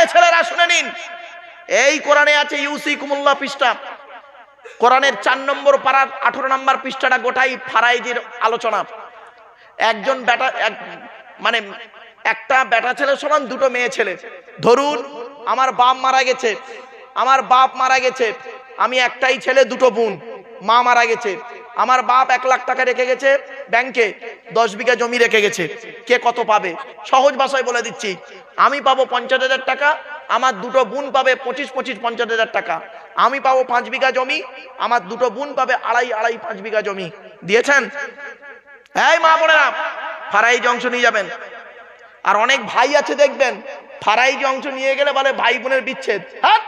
এই ছেলেরা, শুনে নিন। এই কোরআনে আছে ইউসি কুমুল্লা পৃষ্ঠা। কোরআনের চার নম্বর পাড়ার আঠারো নম্বর পৃষ্ঠাটা গোটাই ফারাইজির আলোচনা। একজন বেটা, এক মানে একটা বেটা ছেলে সমান দুটো মেয়ে ছেলে। ধরুন, আমার বাপ মারা গেছে, আমার বাপ মারা গেছে, আমি একটাই ছেলে, দুটো বোন, মা মারা গেছে। আমার বাপ এক লাখ টাকা রেখে গেছে ব্যাংকে, দশ বিঘা জমি রেখে গেছে। কে কত পাবে? সহজ ভাষায় বলে দিচ্ছি, আমি পাবো পঞ্চাশ হাজার টাকা, আমার দুটো বোন পাবে পঁচিশ পঁচিশ, পঞ্চাশ হাজার টাকা। আমি পাবো পাঁচ বিঘা জমি, আমার দুটো বোন পাবে আড়াই আড়াই, পাঁচ বিঘা জমি। দিয়েছেন? এই মা বোনেরা ফারাইজ অংশ নিয়ে যাবেন। আর অনেক ভাই আছে দেখবেন ফারাইজি অংশ নিয়ে গেলে বলে ভাই বোনের বিচ্ছেদ। হ্যাঁ?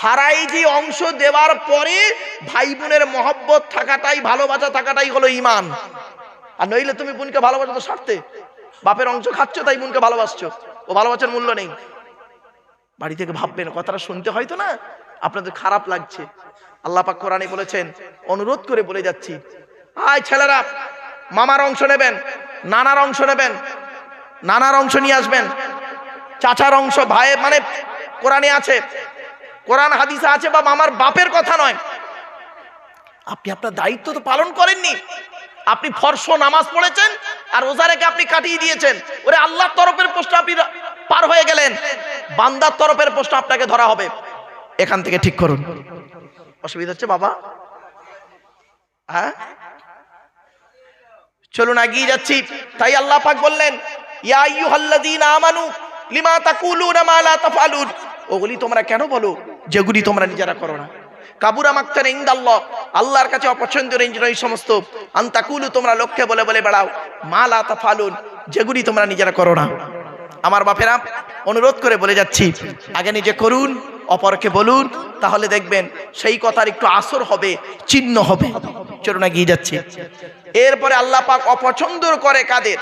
ফারাইজি অংশ দেওয়ার পরে ভাই বোনের মহব্বত থাকাটাই, ভালোবাসা থাকাটাই হলো ইমান আর নইলে তুমি বোনকে ভালোবাসা তো স্বার্থে। বাপের অংশ খাচ্ছ, তাই বোনকে ভালোবাসছো। ও ভালোবাসার মূল্য নেই। বাড়ি থেকে ভাববেন কথাটা শুনতে হয়তো না? আপনাদের খারাপ লাগছে। আল্লাহ পাক কোরআনে বলেছেন, অনুরোধ করে বলে যাচ্ছি। আয় ছেলেরা, মামার অংশ নেবেন, নানার অংশ নেবেন, নানার অংশ নিয়ে আসবেন। চাচার অংশ, ভাইয়ের মানে কোরআনে আছে কোরআন, হাদিসে আছে বা আমার বাপের কথা নয়। আপনি আপনার দায়িত্ব তো পালন করেননি। আপনি ফর্শ নামাজ পড়েছেন আর রোজা রেখে আপনি কাটিয়ে দিয়েছেন। ওরে আল্লাহর তরফের প্রশ্ন আপনি পার হয়ে গেলেন। বান্দার তরফের প্রশ্ন আপনাকে ধরা হবে। এখান থেকে ঠিক করুন। অসুবিধা হচ্ছে বাবা? হ্যাঁ? চলুন এগিয়ে যাচ্ছি। তাই আল্লাহ পাক বললেন, ইয়া আমানু, লিমা তাকুলুনা মা লা তাফআলুন? ওগুলি তোমরা কেন বলো? যেগুলি তোমরা নিজেরা করো না। কাবুরা মাক্তার ইন্দাল্লাহ, আল্লাহর কাছে অপছন্দের এই সমস্ত। আন্তাকুলু, তোমরা লক্ষ্যে বলে বলে বেড়াও। মা লা তাফআলুন যেগুলি তোমরা নিজেরা করো না। আমার বাপেরা, অনুরোধ করে বলে যাচ্ছি, আগে নিজে করুন, অপরকে বলুন, তাহলে দেখবেন সেই কথার একটু আসর হবে, চিহ্ন হবে। চলুন এগিয়ে যাচ্ছে। এরপরে আল্লাহ পাক অপছন্দ করে কাদের?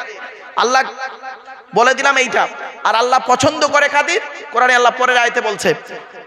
আল্লাহ বলে দিলাম এইটা। আর আল্লাহ পছন্দ করে কাদের? কোরআনে আল্লাহ পরের আয়তে বলছে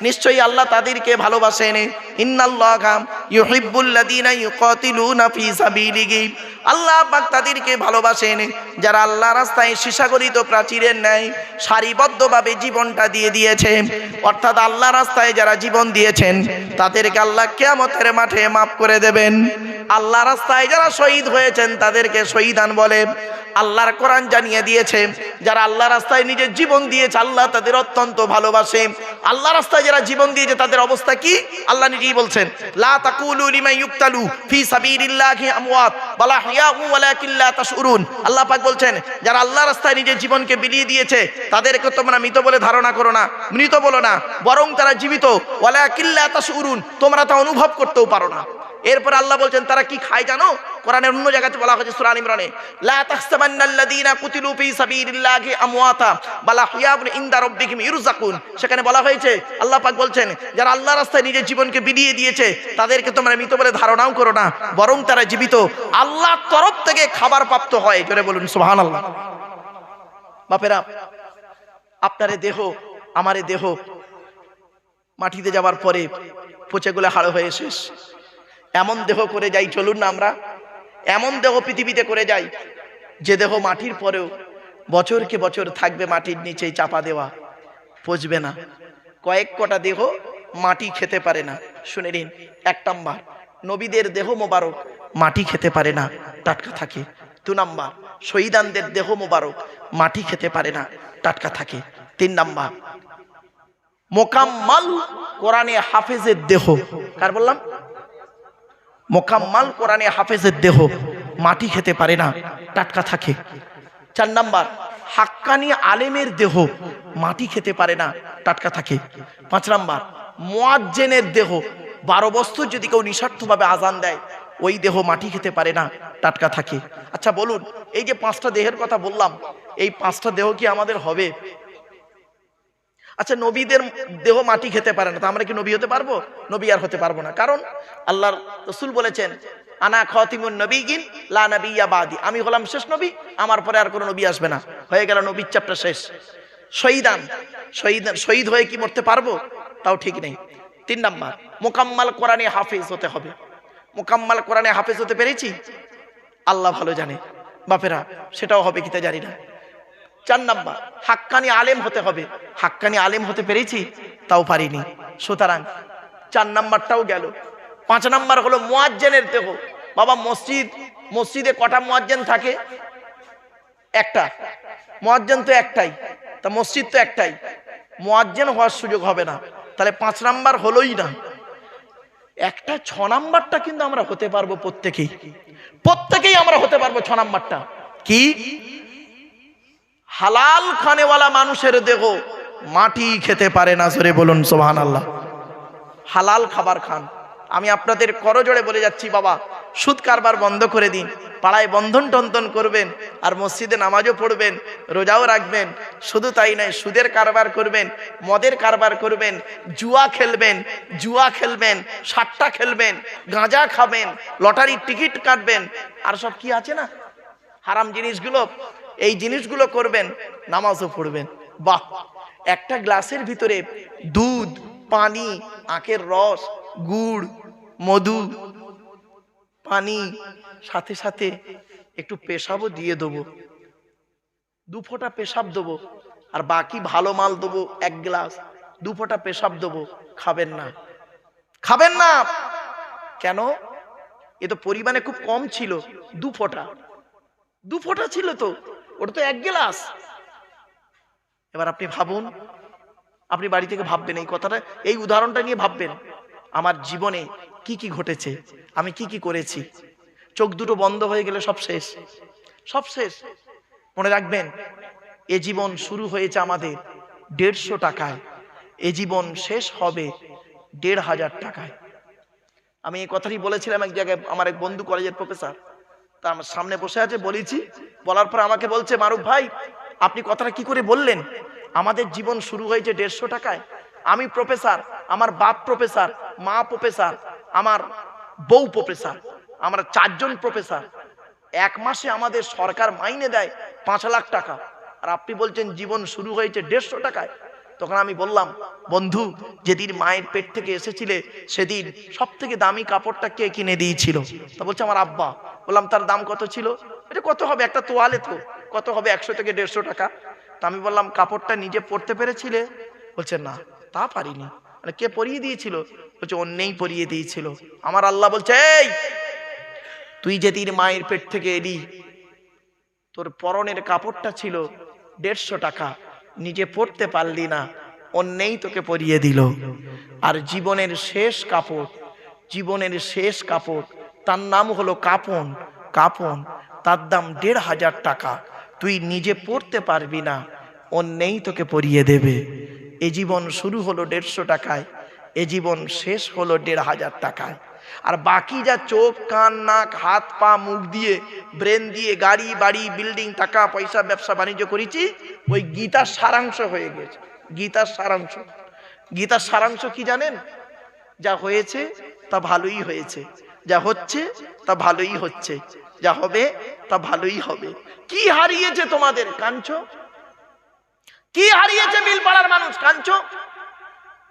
নিশ্চয়ই আল্লাহ তাদেরকে ভালোবাসেন। আল্লাহ পাক তাদেরকে ভালোবাসেন। যারা আল্লাহ রাস্তায় সীসাগরিত প্রাচীরের ন্যায় সারিবদ্ধভাবে জীবনটা দিয়ে দিয়েছে। অর্থাৎ আল্লাহ রাস্তায় যারা জীবন দিয়েছেন, তাদেরকে আল্লাহ কিয়ামতের মাঠে মাফ করে দেবেন। আল্লাহ রাস্তায় যারা শহীদ হয়েছেন, তাদেরকে শহীদান বলে আল্লাহর কোরআন জানিয়ে দিয়েছে। যারা আল্লাহ রাস্তায় নিজের জীবন দিয়েছে, আল্লাহ তাদের অত্যন্ত ভালোবাসে। আল্লাহ রাস্তায় যারা জীবন দিয়েছে তাদের অবস্থা কি? আল্লাহ নিজেই বলছেন, লা তাকুলু লিমা ইউক্তালু ফি সাবিলিল্লাহি আমওয়াত, বালা হিয়াউ ওয়ালাকিন লা তাশউরুন। আল্লাহ পাক বলছেন, যারা আল্লাহ রাস্তায় নিজের জীবনকে বিলিয়ে দিয়েছে, তাদেরকে তোমরা মৃত বলে ধারণা করো না, মৃত বলো না, বরং তারা জীবিত। ওয়ালাকিন লা তাশউরুন, তোমরা তা অনুভব করতেও পারো না। এরপর আল্লাহ বলছেন, তারা কি খায় জানো? কোরআনের অন্য জায়গাতে বলা হয়েছে সূরা আল ইমরানে, লা তাহসাবান্নাল্লাযীনা কুতিলু ফি সাবিলিল্লাহি আমওয়াতা বাল আহইয়াউন ইনদা রাব্বিহিম ইরযাকুন সেখানে বলা হয়েছে, আল্লাহ পাক বলছেন, যারা আল্লাহ রাস্তায় নিজের জীবনকে বিলিয়ে দিয়েছে, তাদেরকে তোমরা মৃত বলে ধারণাও করো না, বরং তারা জীবিত। আল্লাহর তরফ থেকে খাবার প্রাপ্ত হয়। জোরে বলুন, সুবহানাল্লাহ। বাপেরা, আপনারে দেহ, আমারে দেহ, মাটিতে যাওয়ার পরে পচেগুলো হাড় হয়ে শেষ। এমন দেহ করে যাই, চলুন না আমরা। এমন দেহ পৃথিবীতে করে যাই, যে দেহ মাটির পরেও বছরকে বছর থাকবে মাটির নিচে চাপা দেওয়া। পচবে না। কয়েক কটা দেহ মাটি খেতে পারে না। শুনে নিন, এক নাম্বার, নবীদের দেহ মোবারক, মাটি খেতে পারে না। টাটকা থাকে। দু নাম্বার, শহীদানদের দেহ মোবারক, মাটি খেতে পারে না। টাটকা থাকে। তিন নাম্বার, মোকাম্মাল কোরআনে হাফেজের দেহ। কার বললাম? মোকাম্মাল কোরআনে হাফেজের দেহ, মাটি খেতে পারে না, টাটকা থাকে। চার নাম্বার, হাক্কানি আলেমের দেহ, মাটি খেতে পারে না, টাটকা থাকে। পাঁচ নাম্বার, মোয়াজ্জেনের দেহ, বারো বছর যদি কেউ নিঃস্বার্থভাবে আজান দেয়, ওই দেহ মাটি খেতে পারে না, টাটকা থাকে। আচ্ছা বলুন, এই যে পাঁচটা দেহের কথা বললাম, এই পাঁচটা দেহ কি আমাদের হবে? আচ্ছা নবীদের দেহ মাটি খেতে পারে না, তো আমরা কি নবী হতে পারব? নবী আর হতে পারব না। কারণ আল্লাহর রসুল বলেছেন, আনা খতিমুন নবী গিন লা নবিয়া আমি হলাম শেষ নবী, আমার পরে আর কোনো নবী আসবে না। হয়ে গেল নবীর চ্যাপ্টার শেষ। শহীদান, শহীদ শহীদ হয়ে কি মরতে পারব? তাও ঠিক নেই। তিন নাম্বার, মোকাম্মাল কোরআনে হাফেজ হতে হবে। মোকাম্মাল কোরআনে হাফেজ হতে পেরেছি? আল্লাহ ভালো জানে। বাপেরা, সেটাও হবে কিতা জানি না। চার নাম্বার, হাক্কানি আলেম হতে হবে। হাক্কানি আলেম হতে পেরেছি? তাও পারিনি। সুতরাং চার নাম্বারটাও গেল। পাঁচ নাম্বার হলো মোয়াজ্জেনের দেহ। বাবা, মসজিদ, মসজিদে কটা মোয়াজ্জেন থাকে? একটা। মোয়াজ্জেন তো একটাই, তা মসজিদ তো একটাই। মোয়াজ্জেন হওয়ার সুযোগ হবে না। তাহলে পাঁচ নাম্বার হলোই না। একটা ছ নাম্বারটা কিন্তু আমরা হতে পারব প্রত্যেকেই। প্রত্যেকেই আমরা হতে পারব ছ নাম্বারটা। কি? হালাল খানেওয়ালা মানুষের দেহ মাটি খেতে পারে না সরে বলুন সোহান আল্লাহ হালাল খাবার খান। আমি আপনাদের করজোড়ে বলে যাচ্ছি, বাবা, সুদ কারবার বন্ধ করে দিন, পাড়ায় বন্ধন টন্তন করবেন, আর মসজিদে নামাজও পড়বেন, রোজাও রাখবেন, শুধু তাই নয়, সুদের কারবার করবেন, মদের কারবার করবেন, জুয়া খেলবেন জুয়া খেলবেন সাট্টা খেলবেন, গাঁজা খাবেন, লটারির টিকিট কাটবেন, আর সব কি আছে না? হারাম জিনিসগুলো এই জিনিসগুলো করবেন, নামাজও পড়বেন। বাহ! একটা গ্লাসের ভিতরে দুধ, পানি, আখের রস, গুড়, মধু, পানি, সাথে সাথে একটু পেশাবও দিয়ে দেবো। দু ফোঁটা পেশাব দেবো, আর বাকি ভালো মাল দেবো এক গ্লাস। দু ফোঁটা পেশাব দেবো, খাবেন না। খাবেন না! কেন? এ তো পরিমাণে খুব কম ছিল, দু ফোঁটা। দু ফোঁটা ছিল তো। ওটা তো এক গ্লাস। এবার আপনি ভাবুন, আপনি বাড়ি থেকে ভাববেন এই কথাটা, এই উদাহরণটা নিয়ে ভাববেন, আমার জীবনে কি কি ঘটেছে, আমি কি কি করেছি? চোখ দুটো বন্ধ হয়ে গেলে সব শেষ। সব শেষ। মনে রাখবেন, এ জীবন শুরু হয়েছে আমাদের দেড়শো টাকায়। এ জীবন শেষ হবে দেড় হাজার টাকায়। আমি এই কথাটি বলেছিলাম এক জায়গায়, আমার এক বন্ধু কলেজের প্রফেসর। তা আমার সামনে বসে আছে, বলেছি। বলার পর আমাকে বলছে, মারুফ ভাই, আপনি কথাটা কি করে বললেন? আমাদের জীবন শুরু হয়েছে দেড়শো টাকায়। আমি প্রফেসর আমার বাপ প্রফেসর মা প্রফেসর আমার বউ প্রফেসর আমরা চারজন প্রফেসর এক মাসে আমাদের সরকার মাইনে দেয় পাঁচ লাখ টাকা। আর আপনি বলছেন, জীবন শুরু হয়েছে দেড়শো টাকায়। তখন আমি বললাম, বন্ধু, যেদিন মায়ের পেট থেকে এসেছিলে, সেদিন সব থেকে দামি কাপড়টা কে কিনে দিয়েছিল? তা বলছে, আমার আব্বা। বললাম, তার দাম কত ছিল? এটা কত হবে? একটা তোয়ালে তো। কত হবে? একশো থেকে দেড়শো টাকা। তা আমি বললাম, কাপড়টা নিজে পরতে পেরেছিলে? বলছে, না, তা পারিনি। মানে কে পরিয়ে দিয়েছিল? বলছে, অন্যেই পরিয়ে দিয়েছিল। আমার আল্লাহ বলছে, এই, তুই যেদিন মায়ের পেট থেকে এলি, তোর পরনের কাপড়টা ছিল দেড়শো টাকা। নিজে পরতে পারলি না, অন্যেই তোকে পরিয়ে দিল। আর জীবনের শেষ কাপড়, জীবনের শেষ কাপড় তার নাম হলো কাপন। কাপন, তার দাম দেড় হাজার টাকা। তুই নিজে পড়তে পারবি না, অন্যেই তোকে পরিয়ে দেবে। এ জীবন শুরু হলো দেড়শো টাকায়, এ জীবন শেষ হলো দেড় হাজার টাকায়। আর বাকি যা চোখ, কান, নাক, হাত, পা, মুখ দিয়ে, ব্রেন দিয়ে, গাড়ি, বাড়ি, বিল্ডিং, টাকা, পয়সা, ব্যবসা, বাণিজ্য করেছি, ওই গীতার সারাংশ হয়ে গেছে। গীতার সারাংশ। গীতার সারাংশ কি জানেন? যা হয়েছে তা ভালোই হয়েছে। যা হচ্ছে তা ভালোই হচ্ছে। যা হবে তা ভালোই হবে। কি হারিয়েছে তোমাদের কাঞ্চ কি হারিয়েছে বিলপাড়ার মানুষ কাঞ্চ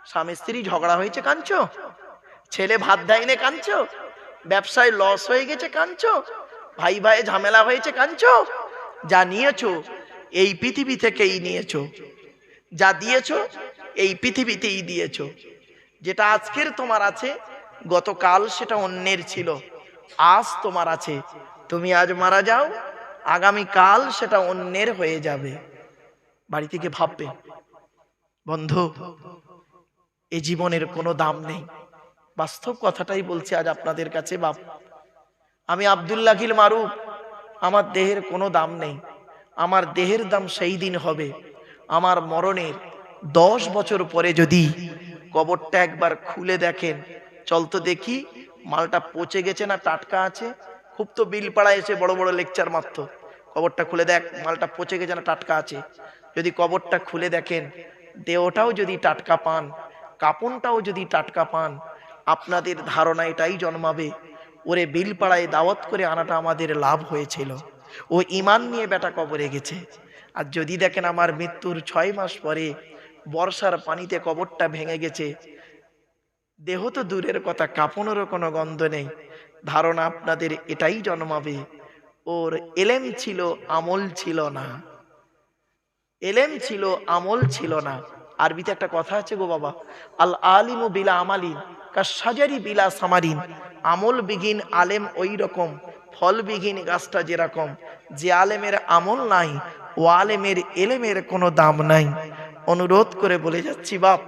স্বামী স্ত্রী ঝগড়া হয়েছে কাঞ্চ ছেলে ভাত দেয়নি কাঞ্চ ব্যবসায় লস হয়ে গেছে কাঞ্চ ভাই ভাই ঝামেলা হয়েছে কাঞ্চ যা নিয়েছো, এই পৃথিবী থেকেই নিয়েছো। যা দিয়েছ, এই পৃথিবীতেই দিয়েছ। যেটা আজকের তোমার আছে গতকাল সেটা অন্যের ছিল। আজ তোমার আছে। তুমি আজ মারা যাও। আগামী কাল সেটা অন্যের হয়ে যাবে। বাড়ি থেকে ভাববে, বন্ধু, এ জীবনের কোনো দাম নেই। বাস্তব কথাটাই বলছি আজ আপনাদের কাছে, বাপ। আমি আবদুল্লাহিল মারুফ। আমার দেহের কোনো দাম নেই। আমার দেহের দাম সেই দিন হবে। আমার মরণের দশ বছর পরে যদি কবরটা একবার খুলে দেখেন চল তো দেখি, মালটা পচে গেছে না টাটকা আছে? খুব তো বিল পাড়া এসে বড় বড় লেকচার মারত। কবরটা খুলে দেখ, মালটা পচে গেছে না টাটকা আছে? যদি কবরটা খুলে দেখেন, দেহটাও যদি টাটকা পান, কাপনটাও যদি টাটকা পান, আপনাদের ধারণা এটাই জন্মাবে। ওরে বিলপাড়ায় দাওয়াত করে আনাটা আমাদের লাভ হয়েছিল। ও ইমান নিয়ে বেটা কবরে গেছে। আর যদি দেখেন আমার মৃত্যুর ছয় মাস পরে বর্ষার পানিতে কবরটা ভেঙে গেছে দেহ তো দূরের কথা, কাপনেরও কোনো গন্ধ নেই। ধারণা আপনাদের এটাই জন্মাবে। ওর এলেম ছিল, আমল ছিল না। এলেম ছিল, আমল ছিল না। আরবিতে একটা কথা আছে গো বাবা, আল আলিমু বিলা আমালিন, কা সাজারি বিলা সামারিন। আমল বিঘিন আলেম ওই রকম, ফল বিঘিন গাছটা যেরকম। যে আলেমের আমল নাই, ও আলেমের এলেমের কোনো দাম নাই। অনুরোধ করে বলে যাচ্ছি বাপ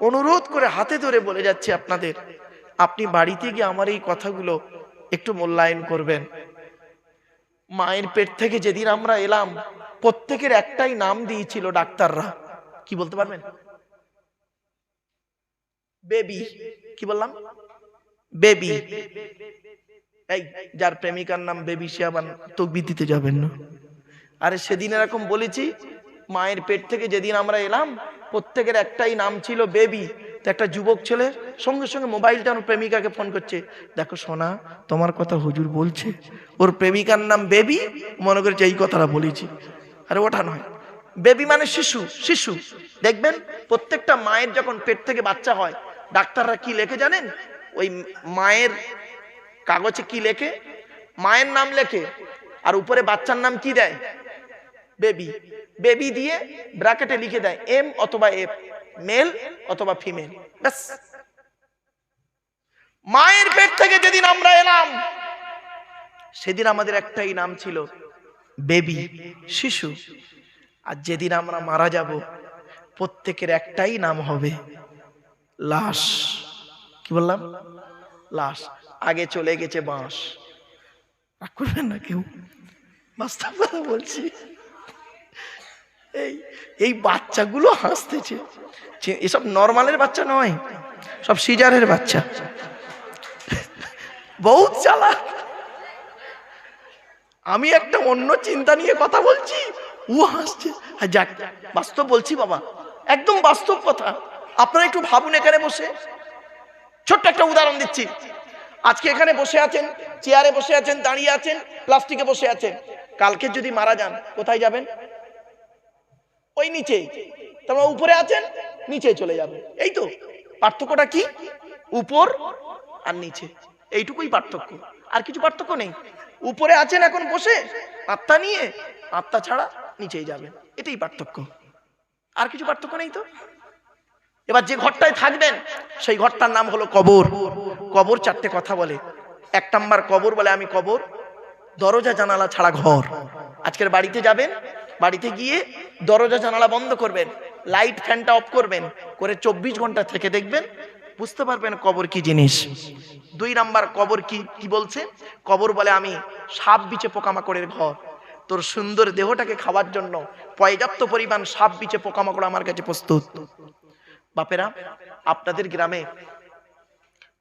অনুরোধ করে হাতে ধরে বলে যাচ্ছি আপনাদের, আপনি বাড়িতে গিয়ে আমার এই কথাগুলো একটু মূল্যায়ন করবেন। মায়ের পেট থেকে যেদিন আমরা এলাম, প্রত্যেকের একটাই নাম দিয়েছিল ডাক্তাররা। কি বলতে পারবেন? বেবি। কি বললাম? বেবি। এই, যার প্রেমিকার নাম বেবি, সে আবার তকবি দিতে যাবেন না। আরে সেদিন এরকম বলেছি, মায়ের পেট থেকে যেদিন আমরা এলাম প্রত্যেকের একটাই নাম ছিল বেবি। তো একটা যুবক ছেলে সঙ্গে সঙ্গে মোবাইলটা ওর প্রেমিকাকে ফোন করছে। দেখো সোনা, তোমার কথা হুজুর বলছে। ওর প্রেমিকার নাম বেবি, মনে করেছে এই কথাটা বলেছি। আরে ওটা নয়। বেবি মানে শিশু শিশু। দেখবেন, প্রত্যেকটা মায়ের যখন পেট থেকে বাচ্চা হয়, ডাক্তাররা কি লেখে জানেন? ওই মায়ের কাগজে কি লেখে? মায়ের নাম লেখে। আর উপরে বাচ্চার নাম কি দেয়? বেবি বেবি দিয়ে ব্র্যাকেটে লিখে দেয় এম অথবা এফ, মেল অথবা ফিমেল, ব্যাস। মায়ের পেট থেকে যেদিন আমরা এলাম, সেদিন আমাদের একটাই নাম ছিল বেবি, শিশু। আর যেদিন আমরা মারা যাব, প্রত্যেকের একটাই নাম হবে লাশ। কি বললাম? লাশ। আগে চলে গেছে বাঁশ। করবেন না কেউ? বাস্তব কথা বলছি। এই এই বাচ্চাগুলো হাসতেছে। এসব নর্মালের বাচ্চা নয়, সব সিজারের বাচ্চা। বহুত চালাক আমি একটা অন্য চিন্তা নিয়ে কথা বলছি, ও হাসছে। যাক, বাস্তব বলছি বাবা, একদম বাস্তব কথা। আপনারা একটু ভাবুন এখানে বসে। ছোট্ট একটা উদাহরণ দিচ্ছি। আজকে এখানে বসে আছেন, চেয়ারে বসে আছেন, দাঁড়িয়ে আছেন, প্লাস্টিকে বসে আছেন। কালকে যদি মারা যান, কোথায় যাবেন? ওই নিচেই। তোমরা উপরে আছেন নিচে চলে যাবে। এই তো। পার্থক্যটা কি? উপর আর নিচে। এইটুকুই পার্থক্য। আর কিছু পার্থক্য নেই। উপরে আছেন এখন বসে, আত্মা নিয়ে, আত্মা ছাড়া নিচেই যাবেন। এটাই পার্থক্য। আর কিছু পার্থক্য নেই তো? এবার যে ঘরটায় থাকবেন, সেই ঘরটার নাম হলো কবর। কবর চারটে কথা বলে। এক নাম্বার কবর বলে আমি কবর, দরজা জানালা ছাড়া ঘর। আজকের বাড়িতে যাবেন বাড়িতে গিয়ে দরজা জানালা বন্ধ করবেন লাইট ফ্যানটা অফ করবেন, করে চব্বিশ ঘণ্টা থেকে দেখবেন, বুঝতে পারবেন কবর কি জিনিস। দুই নাম্বার কবর কি কি বলছে? কবর বলে আমি সাপ বিচে পোকামাকড়ের ঘর। তোর সুন্দর দেহটাকে খাওয়ার জন্য পর্যাপ্ত পরিমাণ সাপ বিচে পোকামাকড় আমার কাছে প্রস্তুত। বাপেরা, আপনাদের গ্রামে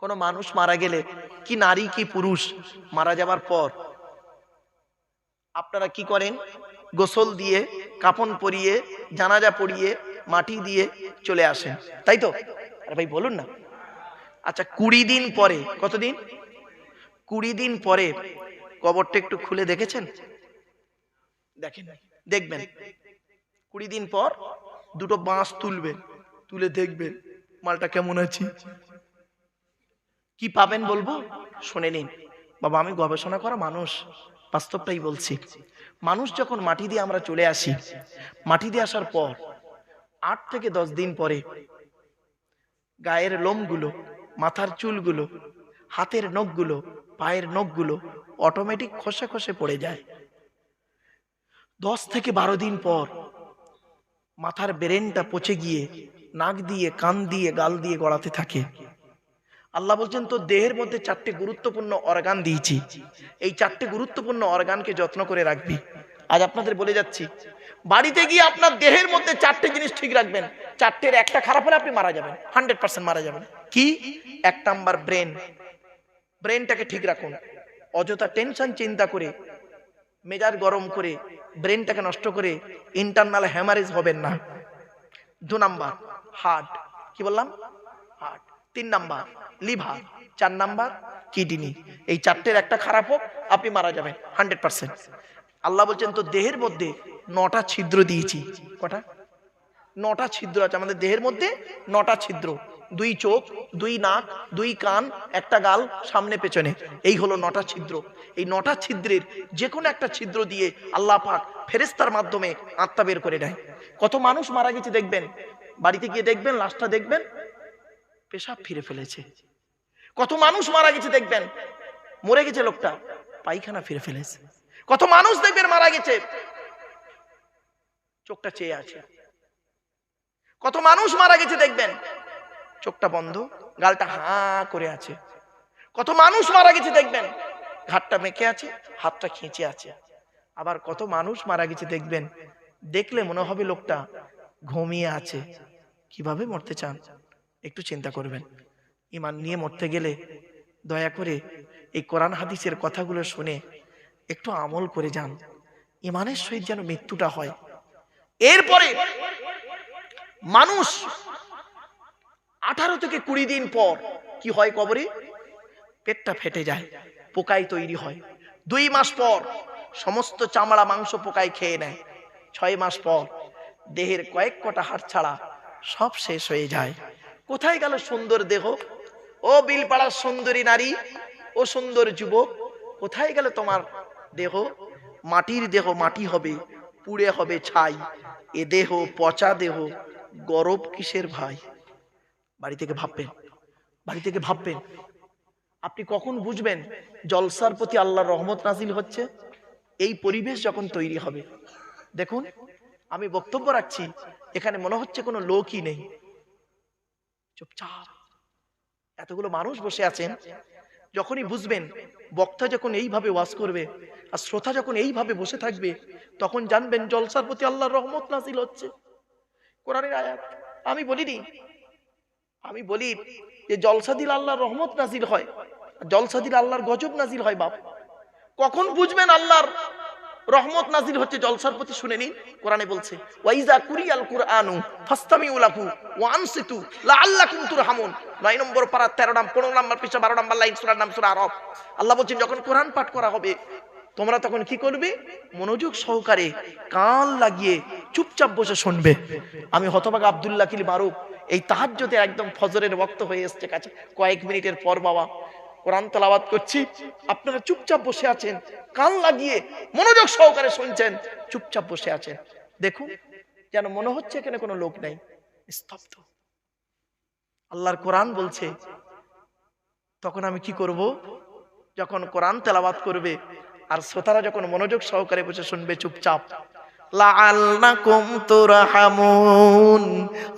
কোনো মানুষ মারা গেলে কি নারী কি পুরুষ মারা যাবার পর আপনারা কি করেন? গোসল দিয়ে, কাপন পরিয়ে, জানাজা পরিয়ে মাটি দিয়ে চলে আসেন। তাই তো? আরে ভাই, বলুন না। আচ্ছা কুড়ি দিন পরে, কতদিন? কুড়ি দিন পরে কবরটা একটু খুলে দেখেছেন? দেখেন, দেখবেন। কুড়ি দিন পর দুটো বাঁশ তুলবেন, তুলে দেখবেন মালটা কেমন আছে। কি পাবেন বলব? শুনে নিন। বাবা, আমি গবেষণা করা মানুষ, বাস্তবটাই বলছি। মানুষ যখন মাটি দিয়ে আমরা চলে আসি, মাটি দিয়ে আসার পর আট থেকে দশ দিন পরে গায়ের লোমগুলো, মাথার চুলগুলো, হাতের নখগুলো, পায়ের নখগুলো অটোমেটিক খসে খসে পড়ে যায়। দশ থেকে বারো দিন পর মাথার ব্রেনটা পচে গিয়ে, নাক দিয়ে, কান দিয়ে, গাল দিয়ে গড়াতে থাকে। আল্লাহ বলছেন, তো দেহের মধ্যে চারটে গুরুত্বপূর্ণ অর্গান দিয়েছি। এই চারটে গুরুত্বপূর্ণ অর্গানকে যত্ন করে রাখবি। আজ আপনাদের বলে যাচ্ছি, বাড়িতে গিয়ে আপনার দেহের মধ্যে চারটে জিনিস ঠিক রাখবেন। চারটের একটা খারাপ হলে আপনি মারা যাবেন হান্ড্রেড পার্সেন্ট মারা যাবেন। কি? এক নাম্বার ব্রেন ব্রেনটাকে ঠিক রাখুন। অযথা টেনশন চিন্তা করে, মেজাজ গরম করে ব্রেনটাকে নষ্ট করে ইন্টারনাল হ্যামারেজ হবেন না। দু নাম্বার হার্ট কি বললাম? হার্ট তিন নাম্বার, লিভার। চার নাম্বার, কিডনি। এই চারটের একটা খারাপ হোক, আপনি মারা যাবেন, হান্ড্রেড পার্সেন্ট। আল্লাহ বলছেন তো দেহের মধ্যে নটা ছিদ্র দিয়েছি। কটা? নটা ছিদ্র আছে। আমাদের দেহের মধ্যে নটা ছিদ্র। দুই চোখ, দুই নাক, দুই কান, একটা গাল, সামনে, পেছনে। এই হলো নটা ছিদ্র। এই নটা ছিদ্রের যে কোনো একটা ছিদ্র দিয়ে আল্লাহ পাক ফেরেস্তার মাধ্যমে আত্মা বের করে নেয় কত মানুষ মারা গেছে, দেখবেন? বাড়িতে গিয়ে দেখবেন, লাশটা দেখবেন? পেশাব ফিরে ফেলেছে। কত মানুষ মারা গেছে দেখবেন মরে গেছে লোকটা পায়খানা ফিরে ফেলেছে। কত মানুষ দেখবেন মারা গেছে চোখটা চেয়ে আছে। কত মানুষ মারা গেছে দেখবেন চোখটা বন্ধ গালটা হা করে আছে। কত মানুষ মারা গেছে দেখবেন ঘাটটা মেখে আছে হাতটা খেঁচে আছে। আবার কত মানুষ মারা গেছে দেখবেন দেখলে মনে হবে লোকটা ঘুমিয়ে আছে। কীভাবে মরতে চান? একটু চিন্তা করবেন। ইমান নিয়ে মরতে গেলে দয়া করে এই কোরআন হাদিসের কথাগুলো শুনে একটু আমল করে যান। ইমানের সহিত যেন মৃত্যুটা হয়। এরপরে মানুষ আঠারো থেকে কুড়ি দিন পর কি হয় কবরে? পেটটা ফেটে যায়, পোকায় তৈরি হয়। দুই মাস পর সমস্ত চামড়া, মাংস, পোকায় খেয়ে নেয়। ছয় মাস পর দেহের কয়েক কটা হাড় ছাড়া সব শেষ হয়ে যায়। কোথায় গেল সুন্দর দেহ? ও বিলপাড়ার সুন্দরী নারী, ও সুন্দর যুবক, কোথায় গেল তোমার দেহ? মাটির দেহ, মাটি হবে, পুড়ে হবে ছাই, এ দেহ পচা দেহ, গরব কিসের ভাই? বাড়ি থেকে ভাববেন, বাড়ি থেকে ভাববেন। আপনি কখন বুঝবেন জলসার প্রতি আল্লাহর রহমত নাজিল হচ্ছে? এই পরিবেশ যখন তৈরি হবে। দেখুন, আমি বক্তব্য রাখছি, এখানে মনে হচ্ছে কোনো লোকই নেই। চুপচাপ। এতগুলো মানুষ বসে আছেন, যখনই বুঝবেন, বক্তা যখন এইভাবে ওয়াজ করবে আর শ্রোতা যখন এইভাবে বসে থাকবে, তখন জানবেন জলসার প্রতি আল্লাহর রহমত নাজিল হচ্ছে। কোরআনের আয়াত, আমি বলিনি, আমি বলি যে জলসা দিল আল্লাহর রহমত নাজিল হয় জলসা দিল আল্লাহর গজব নাজিল হয় বাপ। কখন বুঝবেন আল্লাহর রহমত নাজিল হচ্ছে, জলসার প্রতি শুনে নিন। কোরআনে বলছে, ওয়াইজা কুরআনু আনসিতু লাআল্লাকুম তুরহামুন। 9 নম্বর পারা 13 নাম 15 নম্বর পৃষ্ঠা 12 নম্বর লাইন, সূরার নাম, সূরা আরব আল্লাহ বলছেন, যখন কোরআন পাঠ করা হবে, তোমরা তখন কি করবে? মনোযোগ সহকারে কান লাগিয়ে চুপচাপ বসে শুনবে। আমি হতভাগা আব্দুল্লাহ কিল মারুফ, এই তাহাজ্জতে একদম ফজরের বক্ত হয়ে এসছে কাছে। কয়েক মিনিটের পর বাবা কোরআন তেলাওয়াত করছি। আপনারা চুপচাপ বসে আছেন, কান লাগিয়ে মনোযোগ সহকারে শুনছেন, চুপচাপ বসে আছেন। দেখুন, যেন মনে হচ্ছে এখানে কোনো লোক নাই, স্তব্ধ। আল্লাহর কোরআন বলছে, তখন আমি কি করব? যখন কোরআন তেলাবাদ করবে, আর শ্রোতারা যখন মনোযোগ সহকারে বসে শুনবে, চুপচাপ।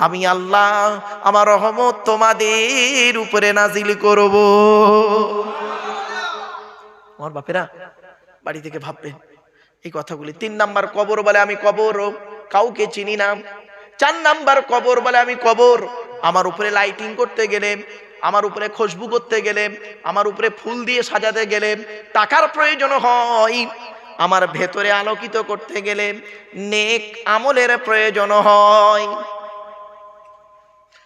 আমি আল্লাহ, আমার রহমত তোমাদের উপরে নাজিল করব। আমার বাপেরা, বাড়ি থেকে ভাববেন, এই কথাগুলি তিন নাম্বার কবর বলে আমি কবর, কাউকে চিনি না। চার নাম্বার কবর বলে আমি কবর, আমার উপরে লাইটিং করতে গেলে, আমার উপরে খুশবু করতে গেলে, আমার উপরে ফুল দিয়ে সাজাতে গেলে টাকার প্রয়োজন হয়। আমার ভেতরে আলোকিত করতে গেলে নেক আমলের প্রয়োজন হয়।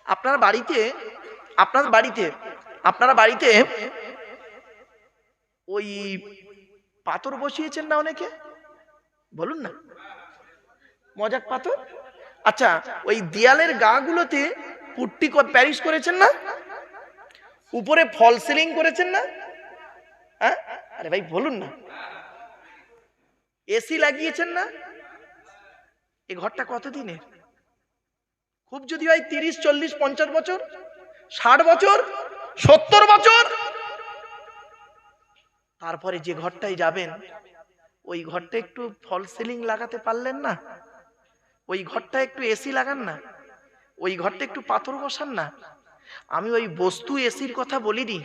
আপনার বাড়িতে আপনার বাড়িতে আপনার বাড়িতে ওই পাথর বসিয়েছেন না অনেকে? বলুন না। মজাক পাথর? আচ্ছা ওই দেয়ালের গাগুলোতে পুট্টি প্যারিস করেছেন না? উপরে ফল সিলিং করেছেন না? হ্যাঁ? আরে ভাই, বলুন না। এসি লাগিয়েছেন না? এই ঘরটা কতদিনের? খুব যদি হয় তিরিশ, চল্লিশ, পঞ্চাশ বছর? ষাট বছর? সত্তর বছর? তারপরে যে ঘরটায় যাবেন, ওই ঘরটা একটু ফল সিলিং লাগাতে পারলেন না? ওই ঘরটা একটু এসি লাগান না? ওই ঘরটা একটু পাথর বসান না? আমি ওই বস্তু এসির কথা বলিনি,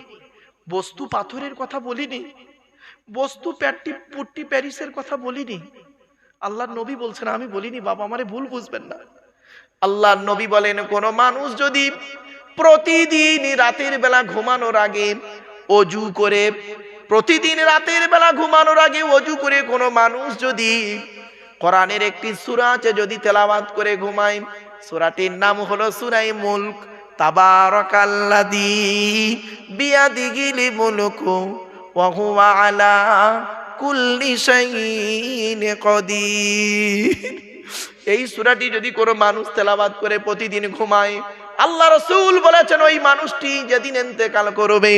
বস্তু পাথরের কথা বলিনি। বস্তু প্যাটটি পুট্টি প্যারিসের কথা বলিনি। আল্লাহর নবী বলছেন, আমি বলিনি, বাবা আমারে ভুল বুঝবেন না। আল্লাহর নবী বলেন, কোন মানুষ যদি প্রতিদিন রাতের বেলা ঘুমানোর আগে অজু করে, প্রতিদিন রাতের বেলা ঘুমানোর আগে অজু করে, কোনো মানুষ যদি কোরআনের একটি সূরা আছে, যদি তেলাওয়াত করে ঘুমায়, সূরাটির নাম হলো সূরাই মুলক, তাবারাকাল্লাযী বিয়াদিহিল মুলকু। এই সূরাটি যদি কোনো মানুষ তেলাবাদ করে প্রতিদিন ঘুমায়, আল্লাহ রসুল বলেছেন, ওই মানুষটি যেদিন এন্তেকাল করবে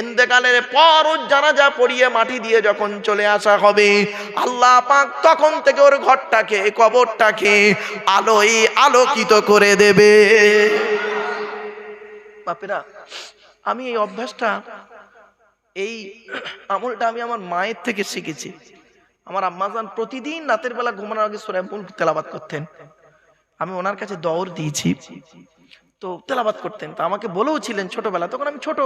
এন্তেকালের পর ওর জানাজা পড়িয়ে মাটি দিয়ে যখন চলে আসা হবে, আল্লাহ পাক তখন থেকে ওর ঘরটাকে, কবরটাকে আলোয় আলোকিত করে দেবে। বাপেরা, আমি এই অভ্যাসটা এই আমলটা আমি আমার মায়ের থেকে শিখেছি। আমার আম্মাজান প্রতিদিন রাতের বেলা ঘুমানোর আগে সুরায় মুল্ক তেলাবাত করতেন। আমি ওনার কাছে দৌড় দিয়েছি। তো তেলাবাত করতেন। তো আমাকে বলেও ছিলেন ছোটবেলা তখন আমি ছোট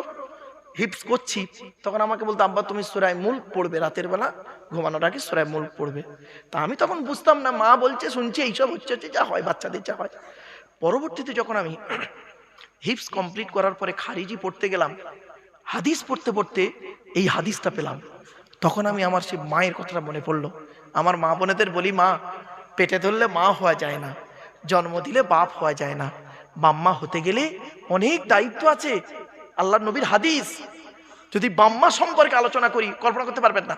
হিপস করছি। তখন আমাকে বলতো, আব্বা, তুমি সুরায় মুল্ক পড়বে রাতের বেলা, ঘুমানোর আগে সুরায় মুল্ক পড়বে। তা আমি তখন বুঝতাম না, মা বলছে, শুনছি, এইসব হচ্ছে হচ্ছে, যা হয়, বাচ্চাদের যা হয়। পরবর্তীতে যখন আমি হিপস কমপ্লিট করার পরে খারিজি পড়তে গেলাম হাদিস পড়তে পড়তে এই হাদিসটা পেলাম। তখন আমি আমার সেই মায়ের কথাটা মনে পড়ল। আমার মা বোনেদের বলি, মা, পেটে ধরলে মা হওয়া যায় না, জন্ম দিলে বাপ হওয়া যায় না। বাম্মা হতে গেলে অনেক দায়িত্ব আছে আল্লাহ নবীর হাদিস। যদি বাম্মা সম্পর্কে আলোচনা করি, কল্পনা করতে পারবেন না।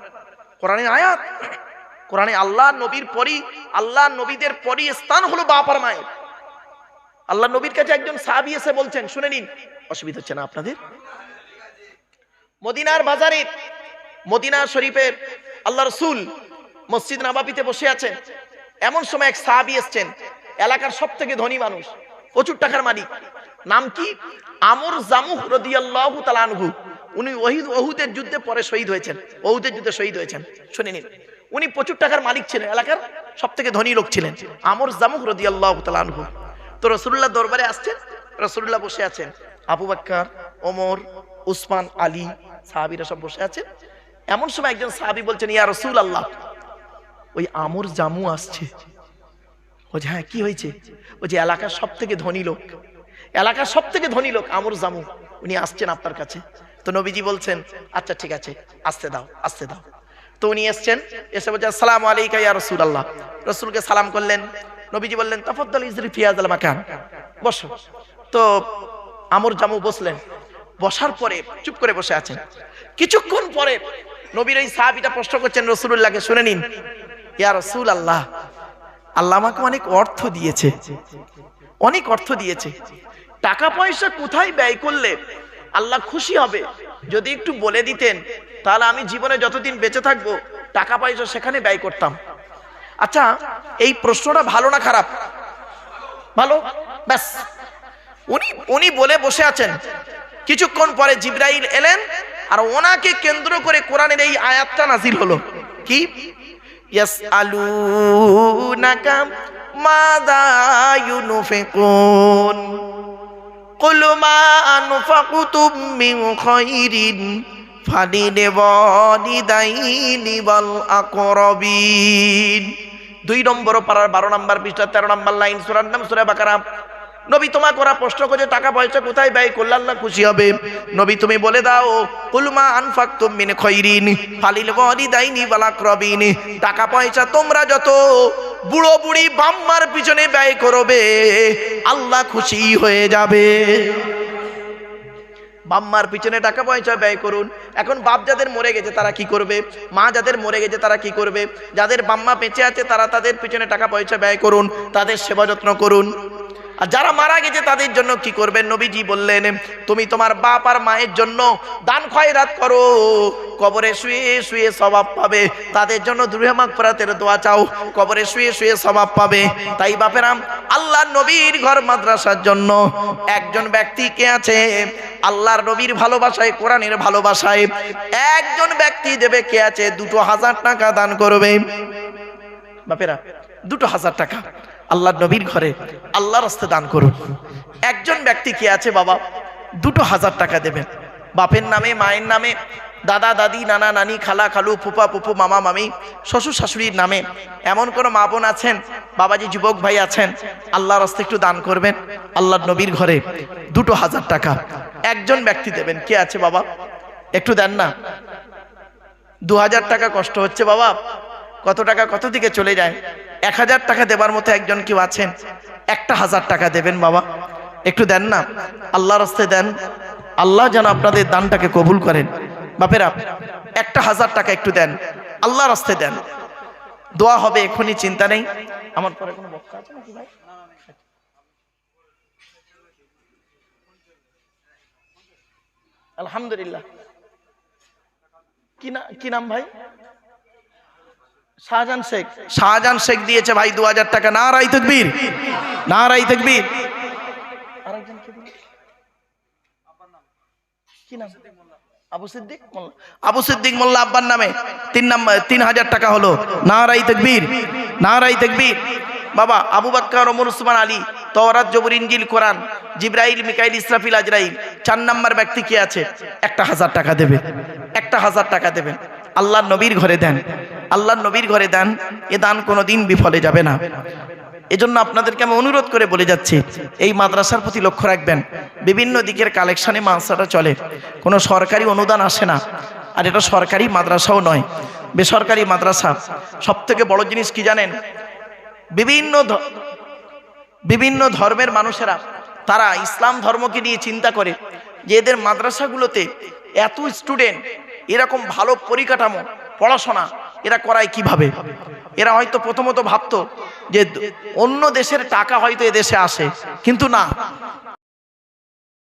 কোরআনে আয়াত, কোরআনে আল্লাহ নবীর পরই আল্লাহ নবীদের পরই স্থান হলো বাপ আর মায়ের। আল্লাহ নবীর কাছে একজন সাহাবি এসে বলছেন, শুনে নিন, অসুবিধা হচ্ছে না আপনাদের? মদিনার বাজারে, মদিনা শরীফের আল্লাহ রসুল মসজিদ নাবাবিতে বসে আছেন। এমন সময় এক সাহাবি এসছেন, এলাকার সব থেকে ধনী মানুষ, প্রচুর টাকার মালিক। নাম কি? আমর জামুহ রদিয়াল্লাহু উনি ওহিদ, ওহুদের যুদ্ধে পরে শহীদ হয়েছেন। ওহুদের যুদ্ধে শহীদ হয়েছেন। শুনে নিন। উনি প্রচুর টাকার মালিক ছিলেন, এলাকার সব থেকে ধনী লোক ছিলেন। আমর জামুহ রদিয়াল্লাহু তালানহু তো রসুল্লাহ দরবারে আসছেন রসুল্লাহ বসে আছেন। আবু বাক্কার, ওমর, উসমান, আলী সাহাবিরা সব বসে আছেন। এমন সময় একজন সাহাবি বলছেন, ইয়া রসুল আল্লাহ ওই আমর জামু আসছে। ও যে হ্যাঁ কি হয়েছে? ও যে, এলাকার সব থেকে ধনী লোক। এলাকার সব থেকে ধনী লোক, আমর জামু। উনি আসছেন আপনার কাছে। তো নবীজি বলছেন আচ্ছা ঠিক আছে, আসতে দাও আসতে দাও। তো উনি এসছেন, এসে বলছে আসসালামু আলাইকা ইয়া রসুল আল্লাহ রসুলকে সালাম করলেন। নবীজি বললেন, তফদ্দল ইজরি ফিয়াজ আল মাকান। বসো। তো আমর জামু বসলেন। বসার পরে চুপ করে বসে আছেন। কিছুক্ষণ পরে নবীর এই সাহাবিটা প্রশ্ন করছেন রসুল্লাহকে শুনে নিন। ইয়া রসুল আল্লাহ আল্লাহ আমাকে অনেক অর্থ দিয়েছে। অনেক অর্থ দিয়েছে। টাকা পয়সা কোথায় ব্যয় করলে আল্লাহ খুশি হবে? যদি একটু বলে দিতেন, তাহলে আমি জীবনে যতদিন বেঁচে থাকব, টাকা পয়সা সেখানে ব্যয় করতাম। আচ্ছা এই প্রশ্নটা ভালো না খারাপ? ভালো, ব্যাস। উনি উনি বলে বসে আছেন। কিছুক্ষণ পরে জিব্রাইল এলেন আর ওনাকে কেন্দ্র করে কোরআনের এই আয়াতটা নাজিল হলো। কি? ইয়াসআলুনাকা মাযা ইউনফিকুন। কুল মা আনফাকুতুম মিন খাইরিন ফালিলওয়ালিদাইনি ওয়াল আকরাবিন। দুই নম্বর পারার বারো নম্বর পৃষ্ঠা, তেরো নম্বর লাইন, সুরার নাম সুরা বাকারা। নবী তোমাকে ওরা প্রশ্ন করছে, টাকা পয়সা কোথায় ব্যয় করলে আল্লাহ খুশি হবে? নবী তুমি বলে দাও কুলমা আনফাক মিন খৈরিন, ফালিল ওয়াল আকরাবিন। টাকা পয়সা তোমরা যত বুড়ো বুড়ি বাম্মার পিছনে ব্যয় করবে, আল্লাহ খুশি হয়ে যাবে। বাম্মার পিছনে টাকা পয়সা ব্যয় করুন। এখন বাপ যাদের মরে গেছে, তারা কি করবে? মা যাদের মরে গেছে, তারা কি করবে? যাদের বাম্মা বেঁচে আছে, তারা তাদের পিছনে টাকা পয়সা ব্যয় করুন, তাদের সেবা যত্ন করুন। আর যারা মারা গেছে তাদের জন্য কি করবেন? নবীজি বললেন, তুমি তোমার বাপ আর মায়ের জন্য দান খয়রাত করো। কবরে শুয়ে শুয়ে স্বভাব পাবে। তাদের জন্য দুর্হেমাক দোয়া চাও। কবরে শুয়ে শুয়ে স্বভাব পাবে। তাই বাপেরাম আল্লাহ নবীর ঘর মাদ্রাসার জন্য একজন ব্যক্তি কে আছে? আল্লাহর নবীর ভালোবাসায়, কোরআনের ভালোবাসায় একজন ব্যক্তি দেবে কে আছে? দুটো হাজার টাকা দান করবে। বাপেরা, দুটো হাজার টাকা। আল্লাহ নবীর ঘরে আল্লাহর রাস্তে দান করুন। একজন ব্যক্তি কে আছে বাবা? দুটো হাজার টাকা দেবেন। বাপের নামে, মায়ের নামে, দাদা, দাদি, নানা, নানি, খালা, খালু, ফুপা পুপু মামা, মামি, শ্বশুর শাশুড়ির নামে। এমন কোনো মা বোন আছেন? বাবাজি, যুবক ভাই আছেন? আল্লাহর রাস্তে একটু দান করবেন। আল্লাহ নবীর ঘরে দুটো হাজার টাকা। একজন ব্যক্তি দেবেন। কে আছে বাবা? একটু দেন না। দু হাজার টাকা কষ্ট হচ্ছে বাবা। কত টাকা, কত দিকে চলে যায়? এক হাজার টাকা দেবার মতো একজন কেউ আছেন? একটা হাজার টাকা দেবেন বাবা। একটু দেন না? আল্লাহ রাস্তে দেন। আল্লাহ যেন আপনাদের দানটাকে কবুল করেন। বাপেরা, একটা হাজার টাকা একটু দেন। আল্লাহ রাস্তে দেন। দোয়া হবে, এখনই চিন্তা নেই। আমার পরে কোনো বক্তা আছে নাকি ভাই? আলহামদুলিল্লাহ। কি নাম ভাই? শাহজাহান শেখ। শাহজাহান শেখ দিয়েছে ভাই দু হাজার টাকা। না রাই তকবীর। না রাই তকবীর। আরেকজন কি নাম? আবু সিদ্দিক মোল্লা। আবু সিদ্দিক মোল্লা আব্বার নামে। তিন নাম্বার তিন হাজার টাকা হলো। না রাই তকবীর। না রাই তকবীর। বাবা আবু বাক্কার ওমর উসমান আলী তওরাত জবর ইনজিল কোরআন জিব্রাইল মিকাইল ইসরাফিল আজরাইল। চার নাম্বার ব্যক্তি কি আছে? একটা হাজার টাকা দেবে। একটা হাজার টাকা দেবেন। আল্লাহর নবীর ঘরে দেন। আল্লাহর নবীর ঘরে দেন, এ দান কোনো দিন বিফলে যাবে না। এজন্য আপনাদেরকে আমি অনুরোধ করে বলে যাচ্ছি, এই মাদ্রাসার প্রতি লক্ষ্য রাখবেন। বিভিন্ন দিকের কালেকশনে মাদ্রাসাটা চলে। কোনো সরকারি অনুদান আসে না। আর এটা সরকারি মাদ্রাসাও নয়, বেসরকারি মাদ্রাসা। সব থেকে বড় জিনিস কি জানেন? বিভিন্ন বিভিন্ন ধর্মের মানুষেরা, তারা ইসলাম ধর্মকে নিয়ে চিন্তা করে যে এদের মাদ্রাসাগুলোতে এত স্টুডেন্ট এরকম ভালো পরিকাঠামো, পড়াশোনা এরা করায় কীভাবে? এরা হয়তো প্রথমত ভাবতো যে অন্য দেশের টাকা হয়তো এদেশে আসে, কিন্তু না।